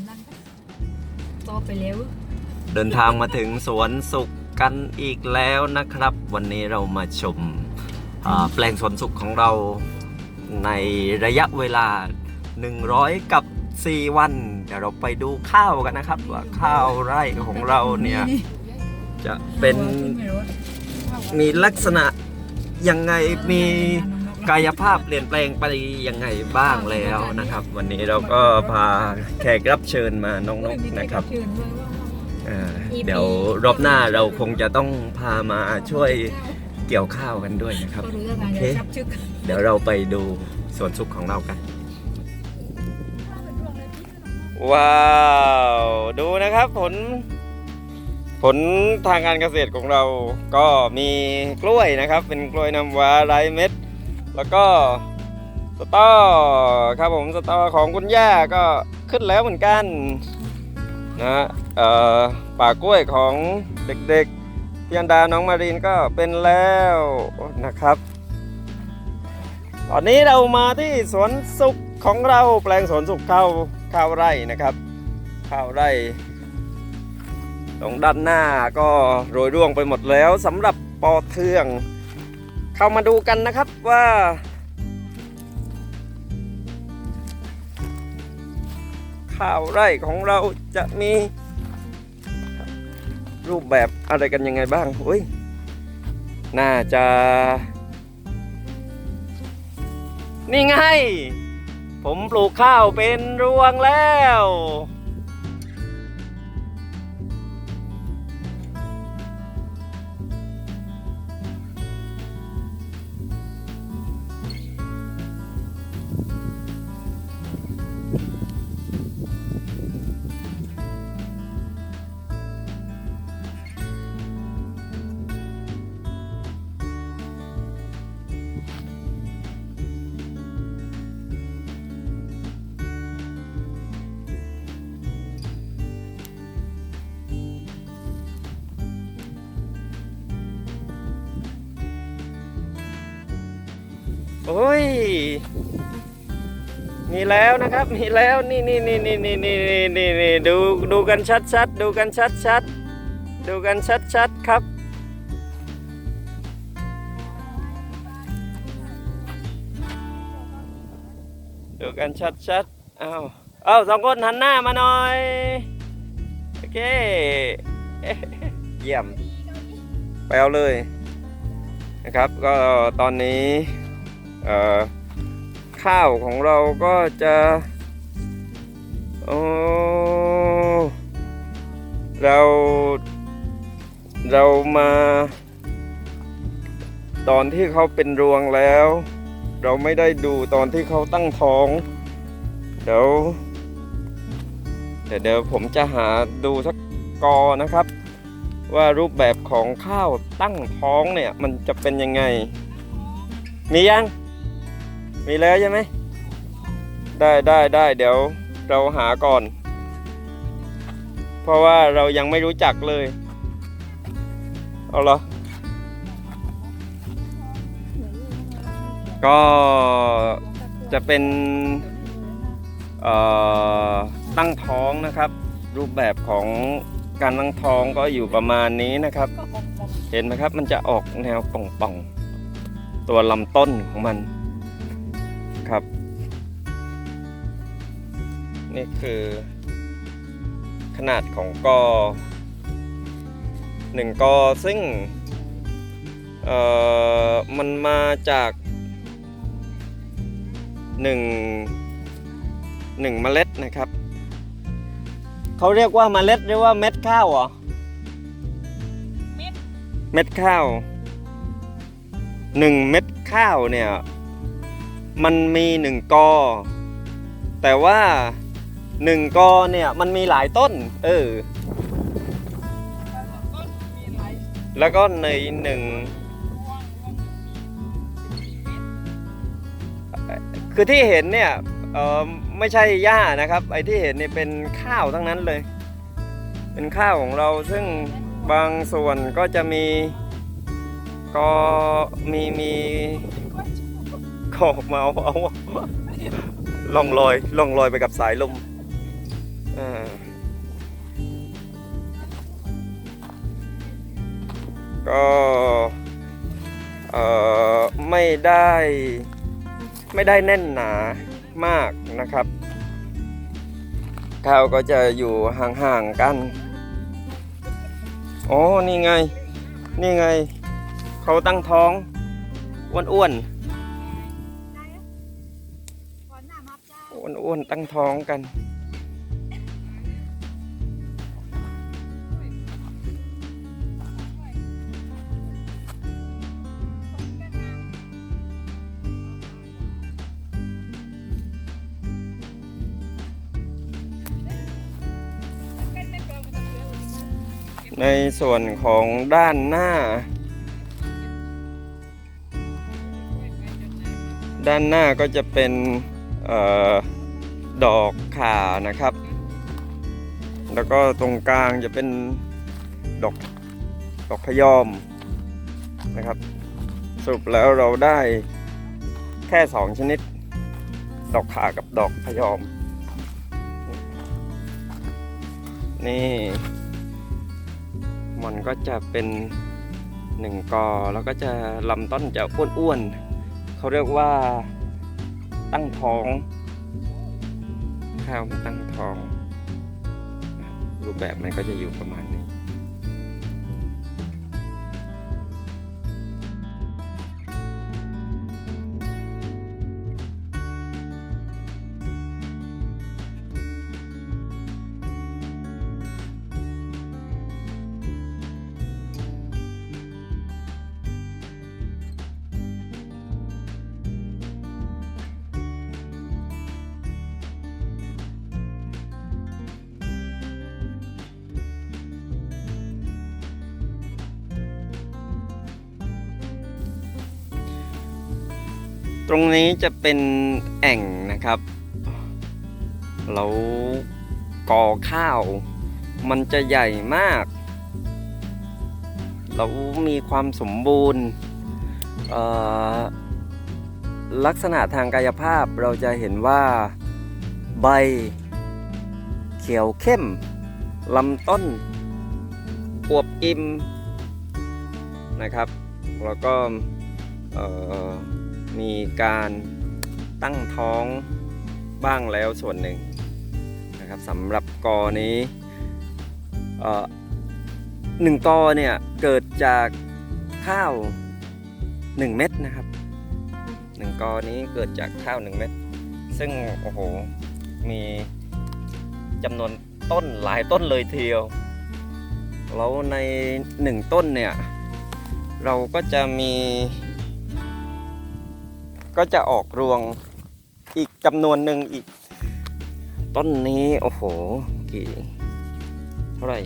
ำนั้นต่อไปแล้วเดินทางมาถึงสวนสุขกันอีกแล้วนะครับ วันนี้เรามาชมอ่าแปลงสวนสุขของเราในระยะเวลา 100 กับ 4 วัน เดี๋ยวเราไปดูข้าวกันนะครับ ว่าข้าวไร่ของเราเนี่ยจะเป็นมีลักษณะยังไงมี กายภาพเปลี่ยนแปลงไปยังไงบ้างแล้วนะครับ วันนี้เราก็พาแขกรับเชิญมาน้องนกนะครับอ่าเดี๋ยวรอบหน้าเราคงจะต้องพามาช่วยเกี่ยวข้าวกันด้วยนะครับก็รู้แล้วไงโอเคเดี๋ยวชับชึกเดี๋ยวเราไปดูสวนสุขของเรากัน ว้าวดูนะครับผล ผลทางการเกษตรของเราก็มีกล้วยนะครับ เป็นกล้วยน้ำว้าไร้เม็ด แล้วก็สตอครับผมสตอของคุณย่าก็ขึ้นแล้วเหมือนกันนะฮะเอ่อป่ากล้วยของเด็กๆพี่อันดาน้องมารินก็เป็นแล้วนะครับ ตอนนี้เรามาที่สวนสุขของเราแปลงสวนสุขข้าวข้าวไร่นะครับ ข้าวไร่ ตรงด้านหน้าก็โรยร่วงไปหมดแล้วสำหรับปอเทือง เข้ามาดูกันนะครับว่า ข้าวไร่ของเราจะมีรูปแบบอะไรกันยังไงบ้างเฮ้ย น่าจะ นี่ไง ผมปลูกข้าวเป็นรวงแล้ว โอ้ย มีแล้วนะครับ มีแล้วนี่นี่นี่นี่นี่นี่นี่นี่นี่ดูดูกันชัดชัดดูกันชัดชัดดูกันชัดชัดครับ ดูกันชัดชัดอ้าวอ้าวสองคนหันหน้ามาหน่อย โอเค เยี่ยมไปเอาเลยนะครับ ก็ตอนนี้ ข้าวของเราก็จะโอ้เราเรามา ตอนที่เขาเป็นรวงแล้ว เราไม่ได้ดูตอนที่เขาตั้งท้อง เดี๋ยวเดี๋ยวเดี๋ยวผมจะหาดูสักกอนะครับ ว่ารูปแบบของข้าวตั้งท้องเนี่ย มันจะเป็นยังไง มียัง มีแล้วใช่ไหม ได้ได้ได้เดี๋ยวเราหาก่อน เพราะว่าเรายังไม่รู้จักเลย เอาเหรอ ก็จะเป็นตั้งท้องนะครับ รูปแบบของการตั้งท้องก็อยู่ประมาณนี้นะครับ เห็นไหมครับมันจะออกแนวป่องๆ ตัวลำต้นของมัน ครับ นี่คือ ขนาดของกอหนึ่งกอซึ่งเอ่อมันมาจากหนึ่งหนึ่งเมล็ดนะครับเขาเรียกว่าเมล็ดหรือว่าเม็ดข้าวเหรอเม็ดข้าวหนึ่งเม็ดข้าวเนี่ย มันมีหนึ่งกอ แต่ว่าหนึ่งกอเนี่ยมันมีหลายต้น เออ แล้วก็ในหนึ่งคือที่เห็นเนี่ยเออไม่ใช่หญ้านะครับ ไอ้ที่เห็นเนี่ยเป็นข้าวทั้งนั้นเลย เป็นข้าวของเราซึ่งบางส่วนก็จะมีก็มีมี ก็มาเอาเอาล่องลอยล่องลอยไปกับสายลมอ่าก็เอ่อไม่ได้ไม่ได้แน่นหนามากนะครับ ข้าวก็จะอยู่ห่างๆกัน อ๋อ นี่ไง นี่ไง เขาตั้งท้องอ้วนๆ อ้วนๆตั้งท้องกัน ในส่วนของด้านหน้าด้านหน้าก็จะเป็นเออ ดอกข่านะครับ แล้วก็ตรงกลางจะเป็นดอกดอกพยอมนะครับ สรุปแล้วเราได้แค่สองชนิด ดอกข่ากับดอกพยอม นี่ มันก็จะเป็นหนึ่งกอแล้วก็จะลำต้นจะอ้วนๆเขาเรียกว่าตั้งท้อง ข้าวมันตั้งท้อง รูปแบบมันก็จะอยู่ประมาณ ตรงนี้จะเป็นแอ่งนะครับแล้วกอข้าว มันจะใหญ่มากแล้วมีความสมบูรณ์ลักษณะทางกายภาพเราจะเห็นว่าใบ เขียวเข้มลำต้นอวบอิ่มนะครับ แล้วก็ มีการตั้งท้องบ้างแล้วส่วนหนึ่งนะครับสำหรับกอนี้เอ่อหนึ่งกอเนี่ยเกิดจากข้าว 1 เม็ดนะครับหนึ่งกอนี้เกิดจากข้าว 1 เม็ดซึ่งโอ้โหมีจำนวนต้นหลายต้นเลยทีเดียวแล้วใน 1 ต้นเนี่ย เราก็จะมี ก็จะออกรวงอีกจำนวนหนึ่งอีก ต้นนี้ โอ้โห กี่ เท่าไหร่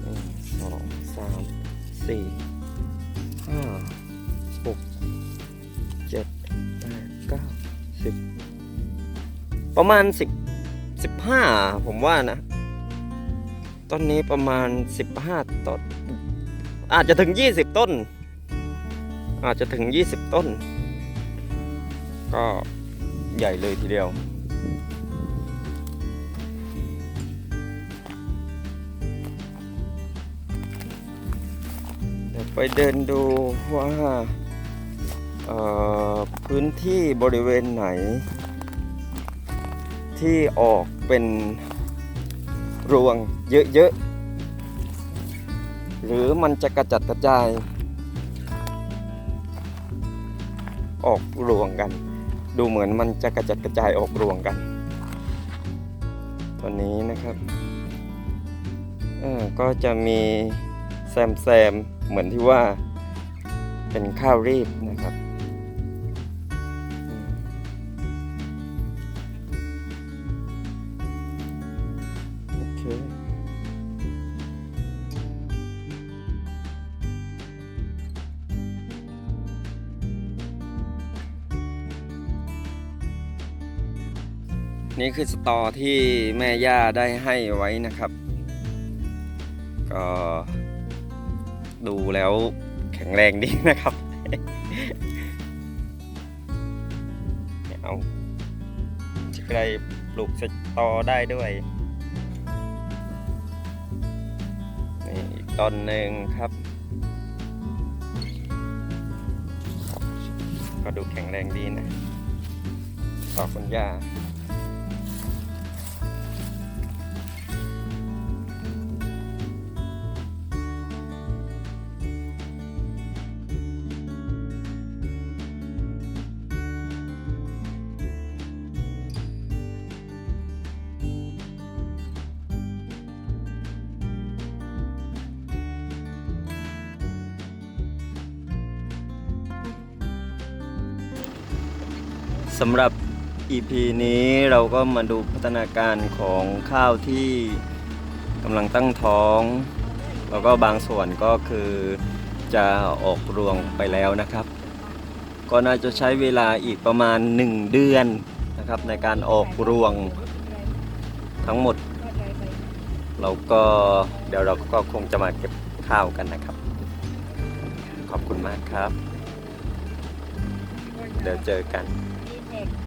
หนึ่งสองสามสี่ห้าหกเจ็ดแปดเก้าสิบประมาณสิบสิบห้าผมว่านะต้นนี้ประมาณสิบห้าต้น อาจจะถึงยี่สิบต้น อาจจะถึงยี่สิบต้น ก็ใหญ่เลยทีเดียว เดี๋ยวไปเดินดูว่าพื้นที่บริเวณไหน ที่ออกเป็นรวงเยอะๆ หรือมันจะกระจัดกระจาย ออกรวงกัน ดูเหมือนมันจะกระจัดกระจายออกรวงกัน ตัวนี้นะครับเออก็จะมีแซมแซมเหมือนที่ว่าเป็นข้าวรีบ นี่คือสตอที่แม่ย่าได้ให้ไว้นะครับ ก็ดูแล้วแข็งแรงดีนะครับเอาจะได้ปลูกสตอได้ด้วยนี่อต้นหนึ่งครับ ก็ดูแข็งแรงดีนะขอบคุณย่า สำหรับ EP นี้เราก็มาดูพัฒนาการของข้าวที่กำลังตั้งท้อง แล้วก็บางส่วนก็คือจะออกรวงไปแล้วนะครับ ก็น่าจะใช้เวลาอีกประมาณ 1 เดือนนะครับในการออกรวงทั้งหมด เราก็เดี๋ยวเราก็คงจะมาเก็บข้าวกันนะครับ ขอบคุณมากครับ เดี๋ยวเจอกัน